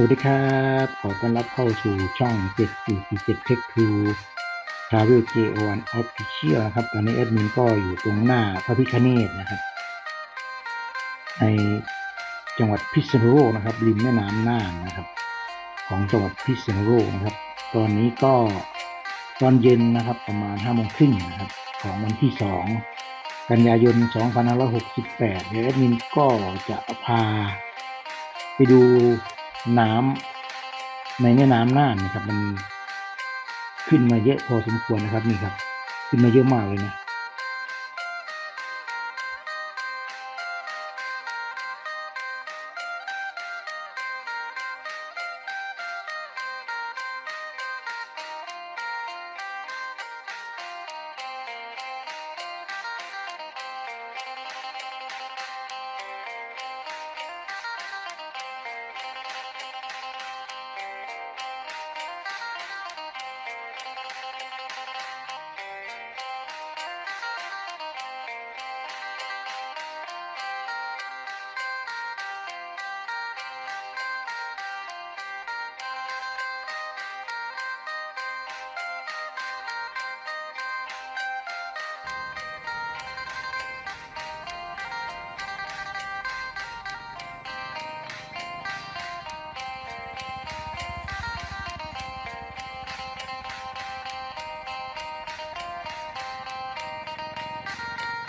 สวัสดีครับ ขอต้อนรับเข้าสู่ช่อง 7447 Tech 2 Travel J1 Official นะครับ ตอนนี้แอดมินก็อยู่ตรงหน้าพระพิคเนตนะครับ ในจังหวัดพิษณุโลกนะครับ ริมแม่น้ำน่านนะครับ ของจังหวัดพิษณุโลกนะครับ ตอนนี้ก็ตอนเย็นนะครับประมาณ5โมงครึ่งนะครับ ของวันที่ 2 กันยายน 2568 เดี๋ยวแอดมินก็จะพาไปดู น้ำในแม่น้ำน่านนะครับ มันขึ้นมาเยอะพอสมควรนะครับนี่ครับ ขึ้นมาเยอะมากเลยนะ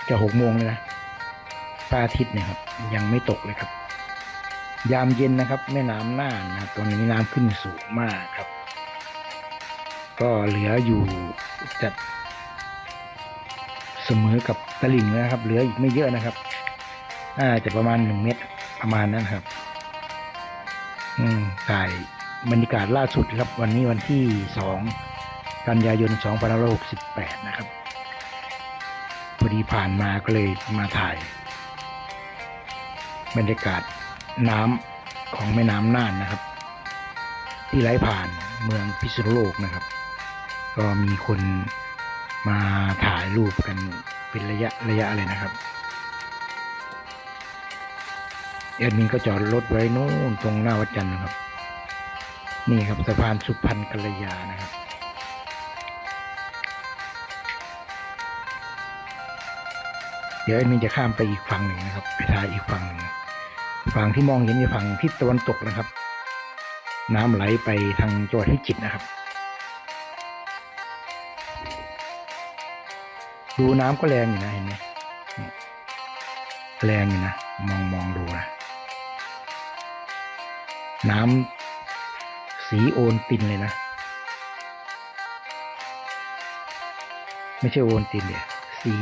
จะหกโมงเลยนะพระอาทิตย์เนี่ยครับ ยังไม่ตกเลยครับ ยามเย็นนะครับ แม่น้ำน่านนะตอนนี้น้ำขึ้นสูงมากครับ ก็เหลืออยู่จะเสมอกับตลิ่งนะครับ เหลืออีกไม่เยอะนะครับน่าจะประมาณหนึ่งเมตรประมาณนั้นครับ อืมถ่ายบรรยากาศล่าสุดครับ วันนี้วันที่สองกันยายนสองพันห้าร้อยหกสิบแปดนะครับ พอดีผ่านมาก็เลยมาถ่าย บรรยากาศน้ำของแม่น้ำน่านนะครับ ที่ไหลผ่านเมืองพิษณุโลกนะครับ ก็มีคนมาถ่ายรูปกันเป็นระยะระยะเลยนะครับแอดมินก็จอดรถไว้นู่นตรงหน้าวัดจันทร์นะครับ นี่ครับสะพานสุพรรณกัลยานะครับ ดี๋ยวแอดมินจะข้ามไปอีกฝั่งหนึ่งนะครับ ไปทายอีกฝั่งหนึ่งฝั่งที่มองเห็นอยู่ฝั่งทิศตะวันตกนะครับ น้ำไหลไปทางจังหวัดพิจิตรนะครับ ดูน้ำก็แรงอยู่นะเห็นไหมแรงอยู่นะมองมองดูนะน้ำสีโอนตินเลยนะ ไม่ใช่โอนตินเนี่ยสี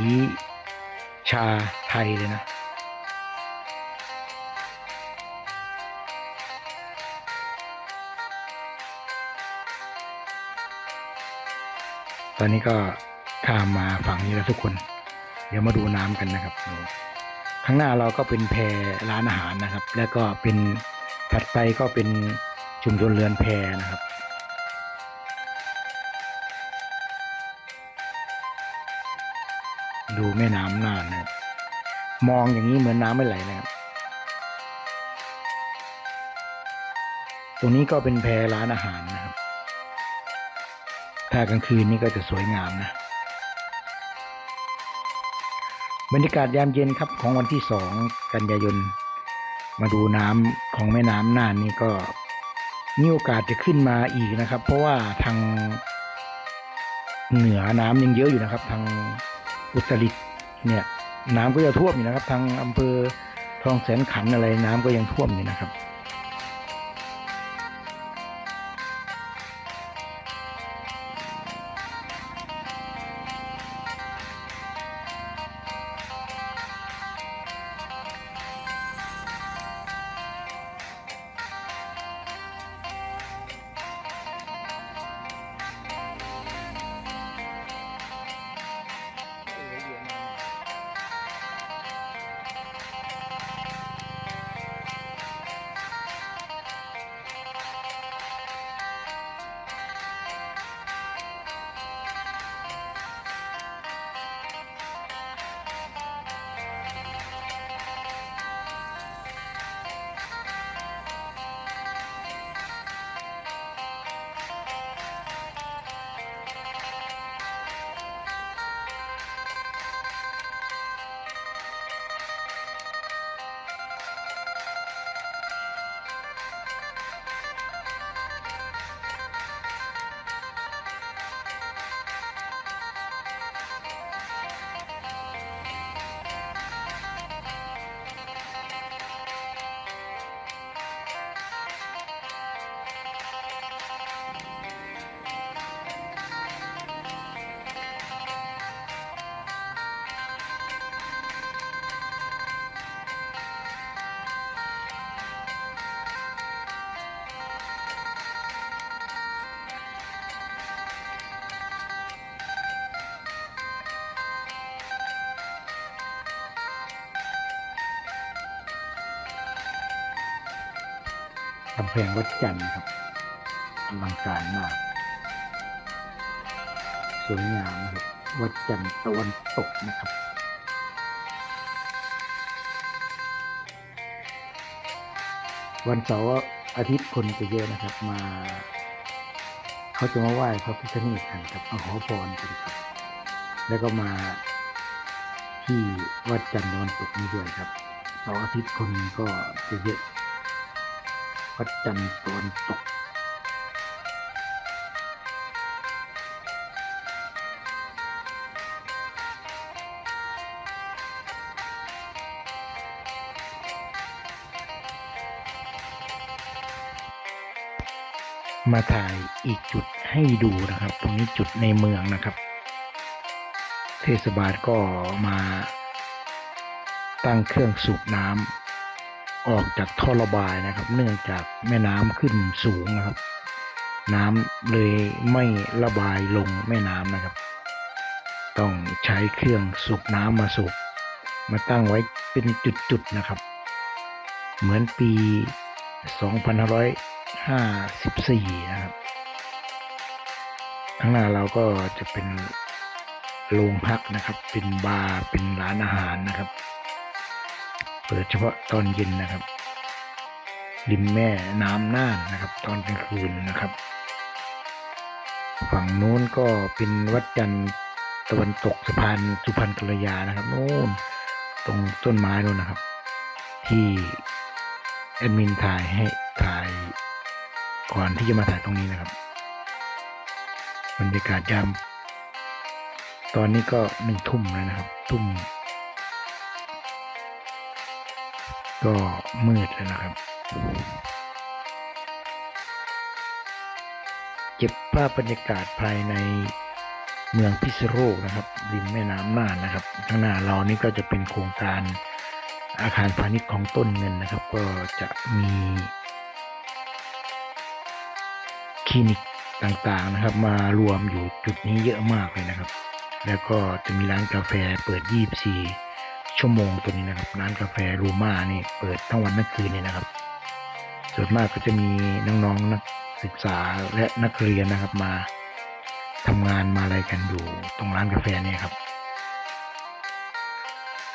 ชาไทยเลยนะตอนนี้ก็ข้ามมาฝั่งนี้แล้วทุกคน เดี๋ยวมาดูน้ำกันนะครับ ข้างหน้าเราก็เป็นแพร้านอาหารนะครับ แล้วก็เป็นถัดไปก็เป็นชุมชนเรือนแพนะครับ ดูแม่น้ำน่านนะมองอย่างนี้เหมือนน้ำไม่ไหลนะครับตรงนี้ก็เป็นแพร้านอาหารนะครับ ถ้ากลางคืนนี่ก็จะสวยงามนะ บรรยากาศยามเย็นครับของวันที่สองกันยายน มาดูน้ำของแม่น้ำน่านนี่ก็มีโอกาสจะขึ้นมาอีกนะครับ เพราะว่าทางเหนือน้ำยังเยอะอยู่นะครับ ทาง อุตริตเนี่ยน้ำก็จะท่วมอยู่นะครับ ทางอำเภอทองแสนขันอะไรน้ำก็ยังท่วมอยู่นะครับ กำแพงวัดจันทร์ครับอลังการมาก สวยงามนะครับวัดจันทร์ตะวันตกนะครับวันเสาร์อาทิตย์คนจะเยอะนะครับ มา เขาจะมาไหว้พระพิฆเนศกันครับมาขอพรกันครับ แล้วก็มาที่วัดจันทร์ตะวันตกนี้ด้วยครับเสาร์อาทิตย์คนก็จะเยอะ วัดจันทร์ตะวันตก มาถ่ายอีกจุดให้ดูนะครับ ตรงนี้จุดในเมืองนะครับ เทศบาลก็มาตั้งเครื่องสูบน้ำ ออกจากท่อระบายนะครับ เนื่องจากแม่น้ำขึ้นสูงนะครับ น้ำเลยไม่ระบายลงแม่น้ำนะครับ ต้องใช้เครื่องสูบน้ำมาสูบมาตั้งไว้เป็นจุดๆนะครับ เหมือนปี 2554 นะครับ ข้างหน้าเราก็จะเป็นโรงพักนะครับ เป็นบาร์ เป็นร้านอาหารนะครับ เปิดเฉพาะตอนเย็นนะครับ ริมแม่น้ำน่านนะครับ ตอนกลางคืนนะครับ ฝั่งนู้นก็เป็นวัดจันทร์ตะวันตกสะพานสุพรรณกัลยานะครับนู้นตรงต้นไม้นู้นนะครับ ที่แอดมินถ่ายให้ถ่ายก่อนที่จะมาถ่ายตรงนี้นะครับบรรยากาศยามตอนนี้ก็หนึ่งทุ่มแล้วนะครับ ทุ่ม ก็มืดแล้วนะครับ เก็บภาพบรรยากาศภายในเมืองพิษโลกนะครับ ริมแม่น้ำน่านนะครับ ข้างหน้าเรานี่ก็จะเป็นโครงการอาคารพาณิชย์ของต้นเงินนะครับ ก็จะมีคลินิกต่างๆนะครับ มารวมอยู่จุดนี้เยอะมากเลยนะครับ แล้วก็จะมีร้านกาแฟเปิด 24 ชั่วโมงตัวนี้นะครับ ร้านกาแฟรูม่านี่เปิดทั้งวันทั้งคืนเลยนะครับ ส่วนมากก็จะมีน้องๆนักศึกษาและนักเรียนนะครับมาทำงานมาอะไรกันอยู่ตรงร้านกาแฟเนี่ยครับ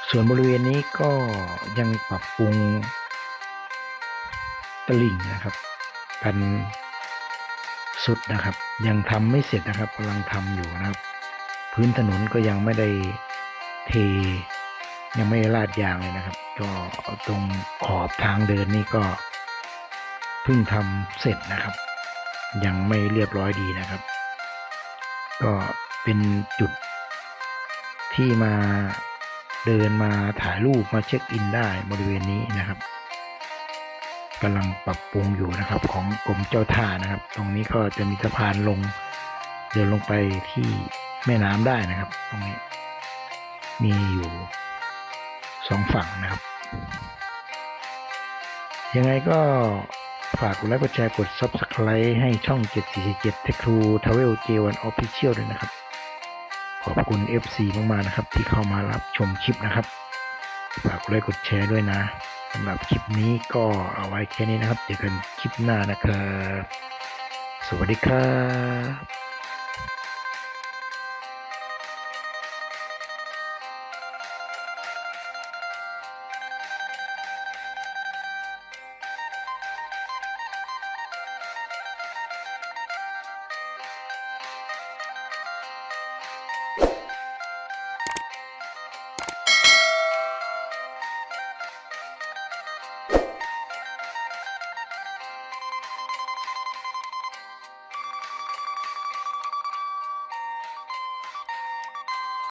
ส่วนบริเวณนี้ก็ยังปรับปรุงตลิ่งนะครับกันสุดนะครับ ยังทำไม่เสร็จนะครับกำลังทำอยู่นะครับ พื้นถนนก็ยังไม่ได้เท ยังไม่ลาดยางเลยนะครับ ก็ตรงขอบทางเดินนี่ก็เพิ่งทำเสร็จนะครับ ยังไม่เรียบร้อยดีนะครับ ก็เป็นจุดที่มาเดินมาถ่ายรูปมาเช็คอินได้บริเวณนี้นะครับกำลังปรับปรุงอยู่นะครับ ของกรมเจ้าท่านะครับ ตรงนี้ก็จะมีสะพานลง เดินลงไปที่แม่น้ำได้นะครับ ตรงนี้มีอยู่ สองฝั่งนะครับ ยังไงก็ฝากกดไลค์กดแชร์กด Subscribe ให้ช่อง 747 Tech True Travel J1 Official ด้วยนะครับ ขอบคุณ FC มากๆนะครับ ที่เข้ามารับชมคลิปนะครับ ฝากกดไลค์กดแชร์ด้วยนะสำหรับคลิปนี้ก็เอาไว้แค่นี้นะครับ เจอกันคลิปหน้านะครับ สวัสดีครับ